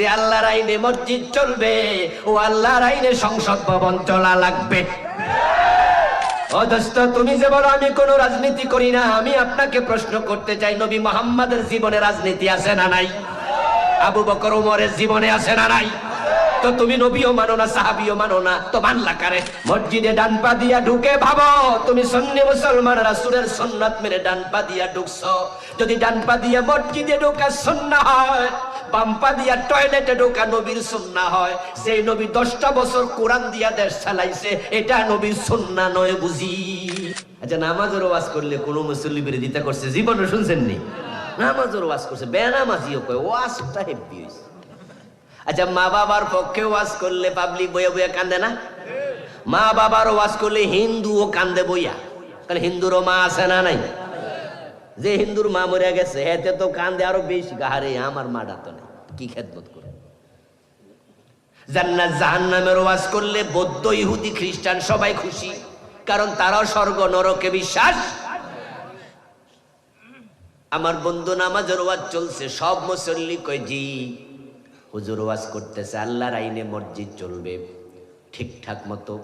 যে আল্লাহর আইনে মসজিদ চলবে, ও আল্লাহর আইনে সংসদ ভবন চলা লাগবে। তুমি যে বলো, আমি কোনো রাজনীতি করি না, আমি আপনাকে প্রশ্ন করতে চাই, নবী মোহাম্মদের জীবনে রাজনীতি আছে না নাই? আবু বকর, উমরের জীবনে আছে না নাই? তো তুমি নবীও মানো না, সাহাবিও মানো না, তো মানলা কারে? মসজিদে ডান পা দিয়া ঢুকে ভাবো, তুমি সন্নি মেনে ডান পা দিয়া যদি ডান পা দিয়া মসজিদে ঢোকা সুন্নাহ হয়, বাম পা দিয়া টয়লেটে ঢোকা নবীর হয়। সেই নবী দশটা বছর কোরআন দিয়া দেশ চালাইছে, এটা নবীর সুন্নাহ নয় বুঝি। আচ্ছা নামাজের ওয়াজ করলে কোনো মুসল্লি বিরোধিতা করছে? জীবনে শুনছেন নি? নামাজের ওয়াজ করছে, বেনামাজিও কয়, ওয়াজটা হেব্বি হয়েছে আচ্ছা মা বাবার পক্ষে ওয়াজ করলে পাবলিক বইয়া বইয়া কান্দে না? মা বাবার ওয়াজ করলে হিন্দুও কান্দে বইয়া। কারণ হিন্দুরও মা আছে না নাই? যে হিন্দুর মা মরে গেছে এতে তো কান্দে আরও বেশি। গাহারে আমার মাটা তো নেই। কি খেদমত করে? জান্নাত জাহান্নামের ওয়াজ করলে বৌদ্ধ, ইহুদি, খ্রিস্টান সবাই খুশি। কারণ তারাও স্বর্গ, নরকে বিশ্বাস। আমার বন্ধু নামাজের ওয়াজ চলছে, সব মুসল্লি কয়, জি। হুজুর ওয়াজ করতেছে, আল্লাহর আইনে মসজিদ চলবে। ঠিকঠাক মতো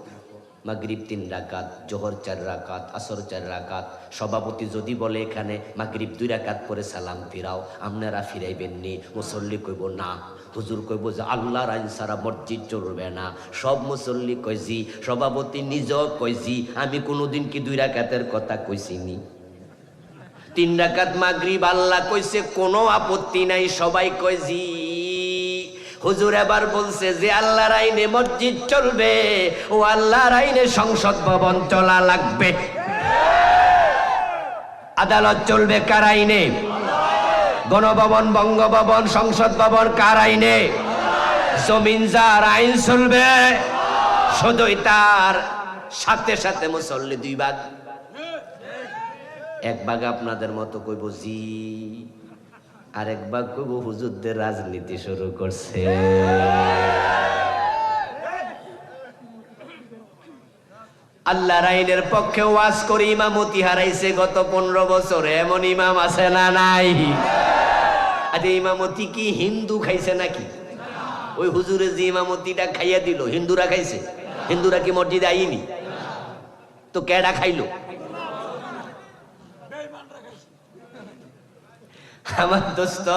মাগরিব তিন রাকাত, জোহর চার রাকাত, আসর চার রাকাত। সভাপতি যদি বলে এখানে মাগরিব দুই রাকাত পরে সালাম ফিরাও, আপনারা ফিরাইবেননি, মুসল্লি কইব না। হুজুর কইব যে আল্লাহর আইন সারা মসজিদ চলবে না। সব মুসল্লি জি সভাপতি নিজেও কয় জি আমি কোনোদিন কি দুই রাকাতের কথা কইছিনি। তিন রাকাত মাগরিব আল্লাহ কইছে, কোনো আপত্তি নাই, সবাই জি হুজুর এবার বলছে যে আল্লাহর আইনে মসজিদ চলবে, ও আল্লাহর আইনে সংসদ ভবন চলা লাগবে। আদালত চলবে কার আইনে? গণভবন, বঙ্গভবন, সংসদ ভবন কার আইনে? জমিন যার আইন চলবে শুধুই তার সাথে সাথে মুসল্লি দুই ভাগ। এক ভাগ আপনাদের মতো কইব জি। আর এক ভাগ কইব হুজুরদের রাজনীতি শুরু করছে। আল্লাহ রাইনের পক্ষে ওয়াজ করে ইমামতি হারাইছে গত পনেরো বছর, এমন ইমাম আছে না নাই? আরে ইমামতি কি হিন্দু খাইছে নাকি? ওই হুজুরে যে ইমামতিটা খাইয়া দিল, হিন্দুরা খাইছে? হিন্দুরা কি মসজিদে আইনি? তো কেডা খাইলো? আমার দোস্ত,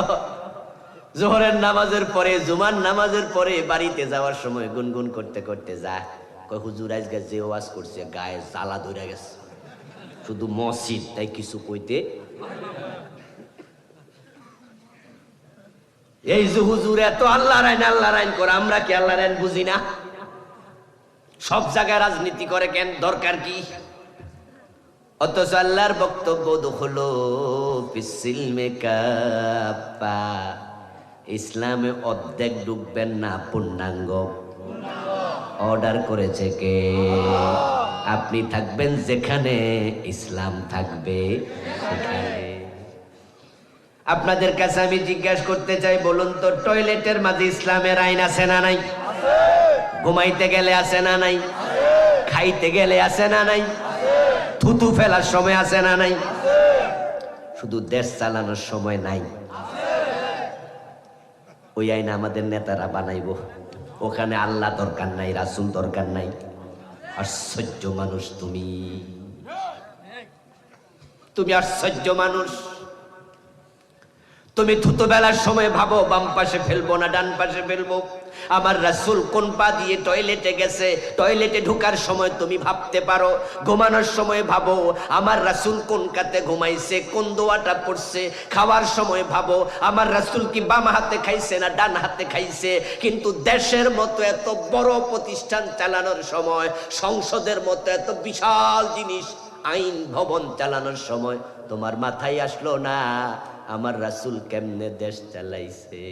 জোহরের নামাজের পরে, জুমার নামাজের পরে বাড়িতে যাওয়ার সময় গুনগুন করতে করতে যা, কয়, হুজুর, আজকে যে ওয়াজ করছে, গায়ে জ্বালা ধরে গেছে। শুধু মসজিদ, তাই কিছু কইতে এই যে হুজুর, এত আল্লাহ রাইন আল্লাহ রাইন করে, আমরা কি আল্লাহ রাইন বুঝি না? সব জায়গায় রাজনীতি করে কেন? দরকার কি? অথচ আল্লাহর বক্তব্য হলো ইসলামে অর্ধেক ডুববেন না পূর্ণাঙ্গ। অর্ডার করেছে কে? আপনি থাকবেন যেখানে, ইসলাম থাকবে সেখানে। আপনাদের কাছে আমি জিজ্ঞাসা করতে চাই, বলুন তো, টয়লেটের মাঝে ইসলামের আইন আছে না নাই? ঘুমাইতে গেলে আছে না নাই? খাইতে গেলে আছে না নাই? থুতু ফেলার সময় আছে না নাই? শুধু দেশ চালানোর সময় নাই। ওই আইন আমাদের নেতারা বানাইব। ওখানে আল্লাহ দরকার নাই, রাসুল দরকার নাই। আশ্চর্য মানুষ তুমি। তুমি আশ্চর্য মানুষ। তুমি থুতু বেলার সময় ভাবো, বাম পাশে ফেলব না, ডান পাশে ফেলব। আমার রাসুল কোন পা দিয়ে টয়লেটে গেছে টয়লেটে ঢুকার সময় তুমি ভাবতে পারো, ঘুমানোর সময় ভাবো, আমার রাসুল কোন কাতে ঘুমাইছে, কোন দোয়াটা পড়ছে, খাওয়ার সময় ভাবো, আমার রাসুল কি বাম হাতে খাইছে না ডান হাতে খাইছে, কিন্তু দেশের মতো এত বড় প্রতিষ্ঠান চালানোর সময়, সংসদের মতো এত বিশাল জিনিস, আইন ভবন চালানোর সময় তোমার মাথায় আসলো না। আমার রাসুল কেমনে দেশ চালাইছে?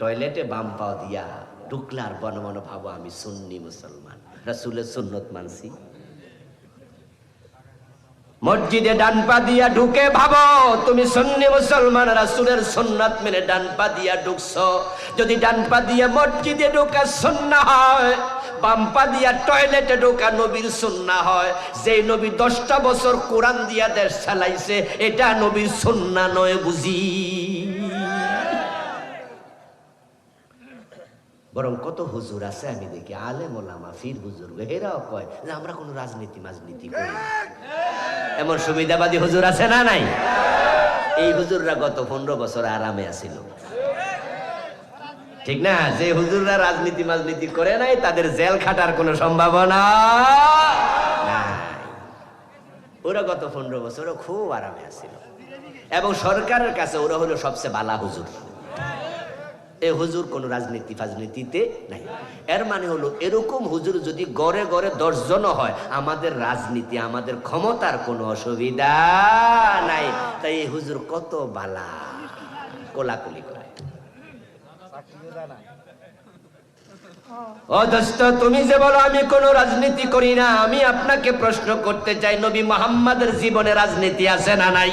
টয়লেটে বাম পাও দিয়া ঢুকলার বন মন ভাবো আমি সুন্নি মুসলমান। রাসুলের সুন্নত মানছি। মসজিদে ডান পা দিয়া ঢুকে ভাবো, তুমি সন্নি মুসলমান, রাসুলের সুন্নাত মেনে ডান পা দিয়া ঢুকছো। যদি ডান পা দিয়ে মসজিদে ঢুকা সন্না হয় পাম্পা দিয়া টয়লেটে ঢোকা নবীর সুন্না হয়। যেই নবী দশটা বছর কোরআন দিয়া দেশ চালাইছে, এটা নবীর সুন্না নয় বুঝি। বরং কত হুজুর আছে আমি দেখি আলে মোলামা ফির হুজুর, এরাও কয় যে আমরা কোনো রাজনীতি মাজনীতি করি এমন সুবিধাবাদী হুজুর আছে না নাই? এই হুজুররা গত পনেরো বছর আরামে আছিল। ঠিক না? যে হুজুররা রাজনীতি মাজনীতি করে নাই, তাদের জেল খাটার কোনো সম্ভাবনা ওরা গত পনেরো বছর খুব আরামে আছিল। এবং সরকারের কাছে ওরা হলো সবচেয়ে বালা হুজুর। এ হুজুর কোন রাজনীতি ফাজনীতিতে নাই। এর মানে হলো, এরকম হুজুর যদি গড়ে গড়ে দশজন হয়, আমাদের রাজনীতি, আমাদের ক্ষমতার কোনো অসুবিধা নাই। তাই এই হুজুর কত বালা, কোলাকুলি তুমি যে বলো, আমি কোনো রাজনীতি করি না, আমি আপনাকে প্রশ্ন করতে চাই, নবী মোহাম্মদের জীবনে রাজনীতি আছে না নাই?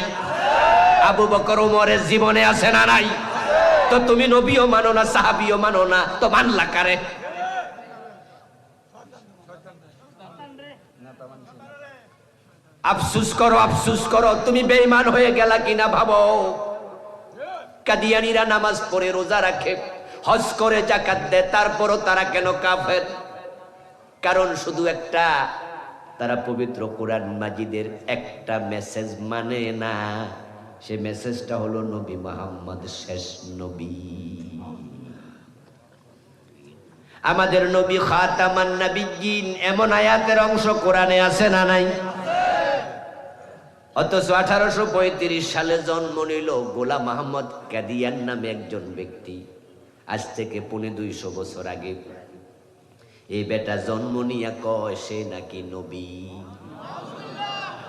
আবু বকর উমরের জীবনে আছে না নাই? তো তুমি নবীও মানো না, সাহাবিও মানো না, তো মানলা কারে? আফসুস করো আফসুস করো, তুমি বেঈমান হয়ে গেলা কিনা ভাবো? কাদিয়ানিরা নামাজ পড়ে রোজা রাখে। হজ করে জাকাত দেয়, তারপরও তারা কেন কাফের? কারণ শুধু একটা, তারা পবিত্র কোরআন মাজিদের একটা মেসেজ মানে না। সে মেসেজটা হলো নবী মোহাম্মদ শেষ নবী। আমাদের নবী খাতামান নবীন এমন আয়াতের অংশ কোরআনে আছে না নাই? অথচ আঠারোশো পঁয়ত্রিশ সালে জন্ম নিল গোলাম মাহমদ কাদিয়ান নামে একজন ব্যক্তি। আজ থেকে পৌনে দুইশো বছর আগে। এই বেটা জন্ম নিয়া কয়, সে নাকি নবী?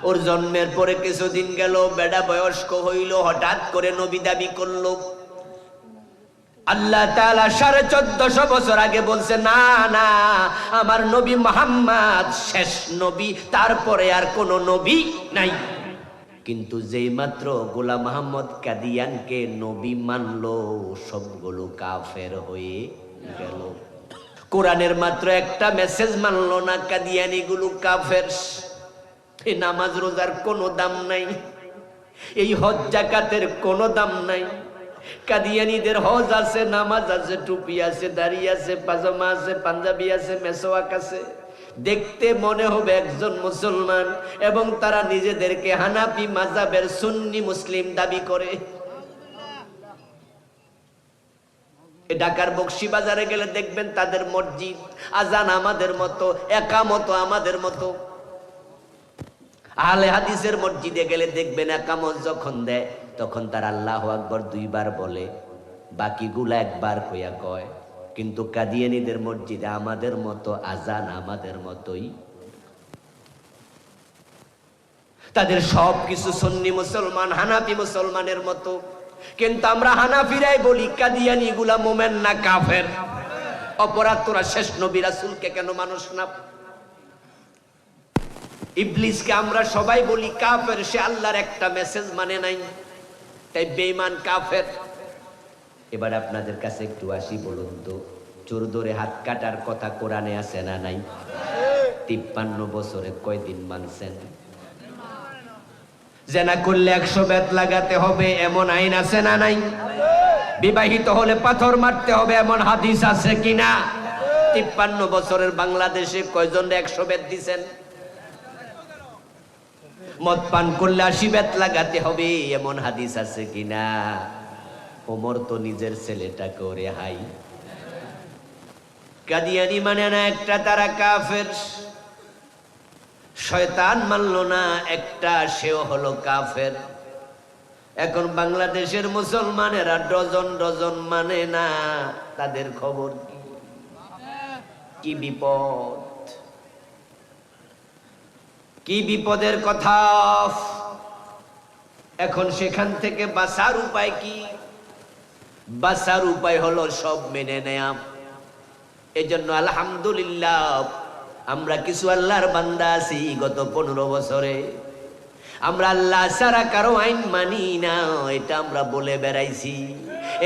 ওর জন্মের পরে কিছুদিন গেল, বেটা বয়স্ক হইল, হঠাৎ করে নবী দাবি করল। আল্লাহ তাআলা সাড়ে চোদ্দশো বছর আগে বলছে, না না, আমার নবী মোহাম্মদ শেষ নবী, তারপরে আর কোন নবী নাই। কিন্তু যেই মাত্র গোলাম মোহাম্মদ কাদিয়ানকে নবী মানল, সবগুলো কাফের হয়ে গেল। কোরআনের মাত্র একটা মেসেজ মানলো না কাদিয়ানি গুলো কাফের। এই নামাজ রোজার কোনো দাম নাই, এই হজ জাকাতের কোনো দাম নাই। কাদিয়ানিদের হজ আছে, নামাজ আছে, টুপি আছে, দাড়ি আছে, পাজামা আছে, পাঞ্জাবি আছে, মেসোয়াক আছে। দেখতে মনে হবে একজন মুসলমান এবং তারা নিজেদেরকে হানাফি মাজাবের সুন্নি মুসলিম দাবি করে। ঢাকার বক্সি বাজারে গেলে দেখবেন তাদের মসজিদ, আজান আমাদের মতো, একামত আমাদের মতো। আহলে হাদিসের মসজিদে গেলে দেখবেন একামত যখন দেয়, তখন তার আল্লাহ আকবর দুইবার বলে, বাকিগুলা একবার কইয়া কয়। কিন্তু কাদিয়ানিদের মসজিদে আমাদের মতো আজান আমাদের মতোই। তাদের সব কিছু সন্নি মুসলমান, হানাফি মুসলমানের মতো। কিন্তু আমরা হানাফিরাই বলি কাদিয়ানি গুলা মোমেন না কাফের। অপরাধ তোরা শেষ নবী রাসূলকে কেন মানুষ না? ইবলিসকে আমরা সবাই বলি, কাফের, সে আল্লাহর একটা মেসেজ মানে নাই। তাই বেঈমান কাফের। এবার আপনাদের কাছে একটু আসি বলুন তো, চোর ধরে হাত কাটার কথা কোরআনে আছে না নাই? তিপ্পান্ন বছরে কয়দিন মানছেন? জেনা করলে একশো বেত লাগাতে হবে, এমন আইন আছে না নাই? বিবাহিত হলে পাথর মারতে হবে, এমন হাদিস আছে কিনা? তিপ্পান্ন বছরের বাংলাদেশে কয়জন একশো বেত দিছেন? মদ পান করলে আশি বেত লাগাতে হবে, এমন হাদিস আছে কিনা? ওমর তো নিজের ছেলেটা করে হাই। কাদিয়ানি মানে না একটা তারা কাফের। শয়তান মানল না একটা, সেও হলো কাফের। এখন বাংলাদেশের মুসলমানেরা ডজন ডজন মানে না, তাদের খবর কি? কি বিপদ? কি বিপদের কথা? এখন সেখান থেকে বাঁচার উপায় কি? বাঁচার উপায় হলো সব মেনে নেয়া। এজন্য আলহামদুলিল্লাহ, আমরা কিছু আল্লাহর বান্দা আছি গত পনেরো বছরে। আমরা আল্লাহ সারা কারও আইন মানি না, এটা আমরা বলে বেড়াইছি।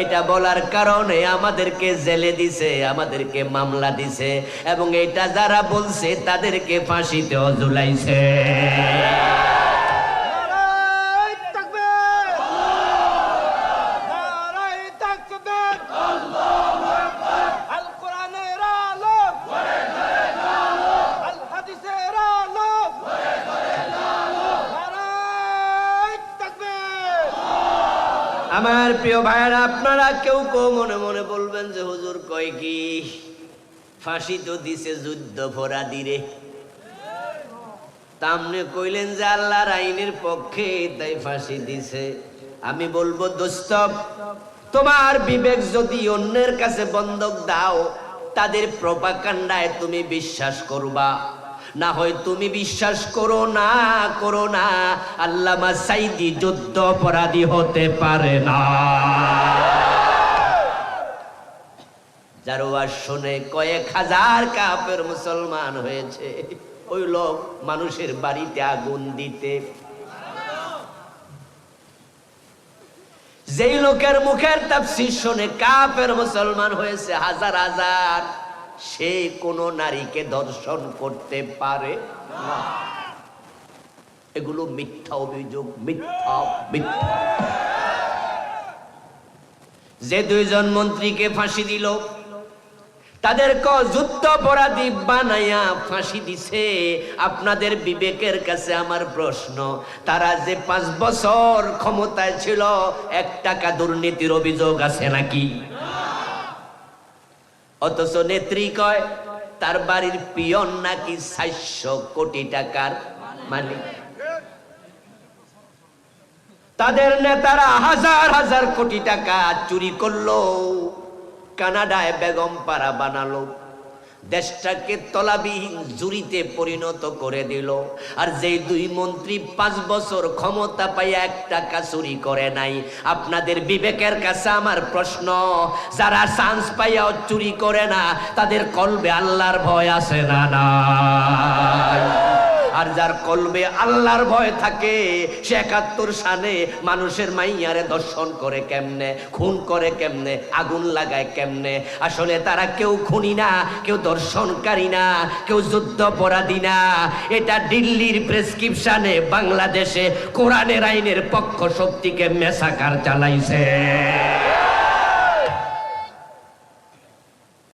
এটা বলার কারণে আমাদেরকে জেলে দিছে, আমাদেরকে মামলা দিছে, এবং এটা যারা বলছে তাদেরকে ফাঁসিতেও ঝুলাইছে নারায় তাকবীর নারায় তাকবীর আল কোরআনের আলো আল হাদিসের আলো নারায় তাকবীর আমার প্রিয় ভাইয়েরা, আপনারা কেউ কেউ মনে মনে বলবেন যে, হুজুর, কয় কি? ফাঁসি তো দিছে যুদ্ধ ফরাদিরে। তামনে কইলেন যে, আল্লাহর আইনের পক্ষে তাই ফাঁসি দিছে। আমি বলব, দোস্ত, তোমার বিবেক যদি অন্যের কাছে বন্ধক দাও, তাদের প্রপাকাণ্ডায় তুমি বিশ্বাস করবা। না হয় তুমি বিশ্বাস করো না করো না, আল্লামা সাইদি যুদ্ধ অপরাধী হতে পারে না। যার শুনে কয়েক হাজার কাপের মুসলমান হয়েছে, ওই লোক মানুষের বাড়িতে আগুন দিতে। যেই লোকের মুখের তাপসি শুনে কাপের মুসলমান হয়েছে হাজার হাজার। সে কোন নারীকে দর্শন করতে পারে না। এগুলো মিথ্যা অভিযোগ, মিথ্যা মিথ্যা। যে দুইজন মন্ত্রীকে ফাঁসি দিল, তাদেরকে যুদ্ধ অপরাধী বানাইয়া ফাঁসি দিছে। আপনাদের বিবেকের কাছে আমার প্রশ্ন, তারা যে পাঁচ বছর ক্ষমতায় ছিল, এক টাকা দুর্নীতির অভিযোগ আছে নাকি? অথচ নেত্রী কয়, তার বাড়ির পিয়ন নাকি চারশো কোটি টাকার মালিক? তাদের নেতারা হাজার হাজার কোটি টাকা চুরি করল, কানাডায় বেগম পাড়া বানালো। দেশটাকে তলাবিহীন জুরিতে পরিণত করে দিল। আর যেই দুই মন্ত্রী পাঁচ বছর ক্ষমতা পাইয়া এক টাকা চুরি করে নাই, আপনাদের বিবেকের কাছে আমার প্রশ্ন, যারা চান্স পাইয়াও চুরি করে না, তাদের কলবে আল্লাহর ভয় আছে না নাই আর যার কলবে আল্লাহর ভয় থাকে, সে একাত্তর সালে মানুষের মাইয়ারে দর্শন করে কেমনে, খুন করে কেমনে, আগুন লাগায় কেমনে? আসলে তারা কেউ খুনি না, কেউ দর্শনকারী না, কেউ যুদ্ধ অপরাধী না। এটা দিল্লির প্রেসক্রিপশনে বাংলাদেশে কোরআনের আইনের পক্ষ শক্তিকে মেসাকার চালাইছে।